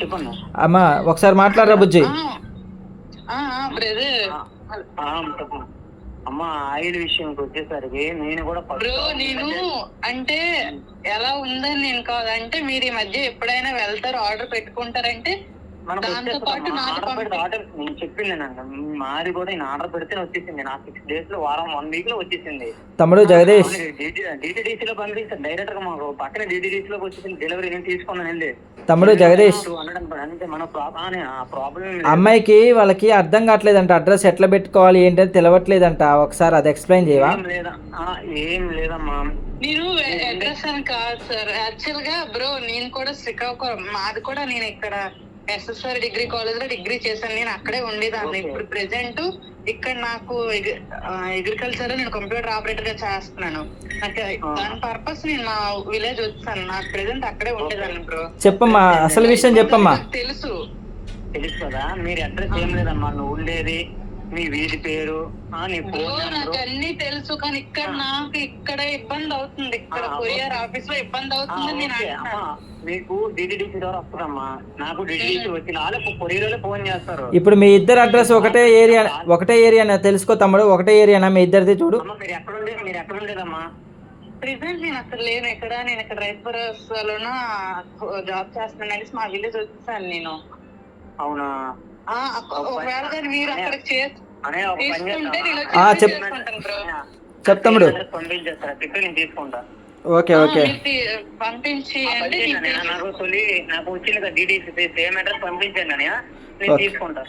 చెప్పన్నా అమ్మా ఒకసారి మాట్లాడరా బుజ్జి. అమ్మ ఆయిల్ విషయంకి వచ్చేసరికి నేను కూడా నేను అంటే ఎలా ఉందని నేను కాదు. అంటే మీరు ఈ మధ్య ఎప్పుడైనా వెళ్తారు ఆర్డర్ పెట్టుకుంటారంటే దాంతో పాటు. నాకు ఆర్డర్ నేను చెప్పింది మాది కూడా నేను ఆర్డర్ పెడితే వచ్చేసింది. నా సిక్స్ డేస్లో వారం వన్ వీక్లో వచ్చేసింది. తమ్ముడు జగదీష్. డిటిడిసి లో పంపిస్తాను డైరెక్ట్గా మాకు పక్కన డిటిడిసి లోకి వచ్చేసింది. డెలివరీ నేను తీసుకున్నాను వెళ్ళి. తమ్ముడు జగదీష్. టూ హండ్రెడ్ అంటే మన ప్రాబ్లం ఆ ప్రాబ్లం అమ్మాయికి వాళ్ళకి అర్థం కావట్లేదంట. అడ్రస్ ఎట్లా పెట్టుకోవాలి ఏంటని తెలవట్లేదంట. ఒకసారి అది ఎక్స్ప్లెయిన్ చేయవా? ఏం లేదా? ఆ, ఏం లేదమ్మా. నేను అడ్రస్ అని కాదు సార్ యాక్చువల్గా బ్రో నేను కూడా శ్రీకాకుళం మాది కూడా నేను ఇక్కడ ఎస్ఎస్ఆర్ డిగ్రీ కాలేజ్లో డిగ్రీ చేశాను. నేను అక్కడే ఉండేదాన్ని. ఇప్పుడు ప్రెసెంట్ ఇక్కడ నాకు అగ్రికల్చర్ నేను కంప్యూటర్ ఆపరేటర్గా చేస్తున్నాను. నాకు దాని పర్పస్ నేను మా విలేజ్ వచ్చాను. నాకు ప్రెసెంట్ అక్కడే ఉండేదాన్ని బ్రో. చెప్పమ్మా అసలు విషయం చెప్పమ్మా. తెలుసు. తెలుసు కదా మీరు అడ్రస్ ఏం లేదమ్మా నువ్వు ఉండేది. నీ వీధి పేరు ఆ, నీ ఫోన్ నాకు నెంబరు అన్ని తెలుసు కానీ ఇక్కడ నాకు ఇక్కడ ఇబ్బంది అవుతుంది. ఇక్కడ కొరియర్ ఆఫీస్లో ఇబ్బంది అవుతుంది నేను ఓకే, అమ్మా మీకు డిటిడిసి ద్వారా వస్తుందమ్మా. నాకు డిటిడిసి వచ్చిన వాళ్ళే కొరియర్లో ఫోన్ చేస్తారు. ఇప్పుడు మీ ఇద్దరు అడ్రస్ ఒకటే ఏరియా ఒకటే ఏరియానా? తెలుసుకో తమ్ముడు ఒకటే ఏరియానా మీ ఇద్దరిది చూడు. అమ్మ మీరు ఎక్కడ ఉండే మీరు ఎక్కడ ఉండేదమ్మా? ప్రెసెంట్ నేను అక్కడ లేను. ఇక్కడ నేను ఇక్కడ రైతు భరోసాలోన జాబ్ చేస్తున్నాను అనేసి మా విలేజ్ వచ్చేసాను నేను. అవునా? ఆ, అక్క- ఒకవేళ కానీ మీరు అక్కడ చేసి అనే ఒక పని తీసుకుంటే నేను వచ్చి ఆ, చెప్ చేసుకుంటాను బ్రో. చెప్ తమ్ముడు. పంపించేస్తారా తిప్పి నేను తీసుకుంటా. Okay okay. పంపించి అంటే నేను పంపించండి. నాకు తొలి నాకు వచ్చిన డిటిసి. సేమ్ అడ్రస్ పంపించండి అని. నేను ఓకే. తీసుకుంటా.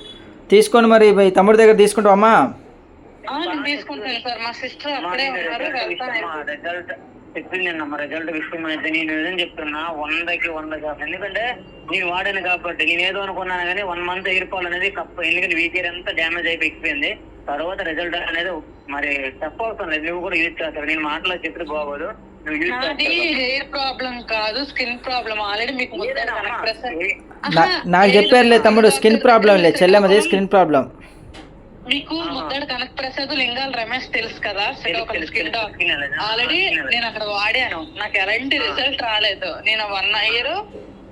తీసుకొని మరి తమ్ముడి దగ్గర తీసుకుంటావు అమ్మా? ఆ, నేను తీసుకుంటాను సార్. మా సిస్టర్ అక్కడే ఉన్నారు చెప్పింది అమ్మ రిజల్ట్ విషయం అయితే నేను ఏదని చెప్తున్నా. వందకి వంద శాతం ఎందుకంటే నేను వాడాను కాబట్టి నేను ఏదో అనుకున్నాను కానీ వన్ మంత్ ఎగిరిపోవాలనేది కప్ప ఎందుకంటే వీకేర్ అంతా డ్యామేజ్ అయిపోయి ఎక్కిపోయింది. తర్వాత రిజల్ట్ అనేది మరి టఫ్ అవుతుంది. నువ్వు కూడా యూజ్ చేస్తావు. నేను మాటలో చెప్తే బాగోదు. హెయిర్ ప్రాబ్లం కాదు స్కిన్ ప్రాబ్లం ఆల్రెడీ మీకు నాకు చెప్పారులే తమ్ముడు స్కిన్ ప్రాబ్లం లేదు చెల్లెమ్మది స్కిన్ ప్రాబ్లం మీకు ముద్దాడు కనక్ ప్రసాద్ లింగాల్ రమేష్ తెలుసు కదా? స్కిన్. ఆల్రెడీ. నేను అక్కడ వాడాను. నాకు ఎలాంటి రిజల్ట్ రాలేదు. నేను one year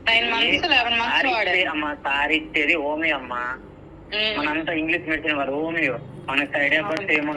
nine months eleven months వాడాను. అమ్మా సారీ ఇచ్చేది ఓమి అమ్మా. మనంతా ఇంగ్లీష్ మెడిసిన్ వారు ఓమియో మనకి సైడ్ ఎఫెక్ట్స్ ఏమో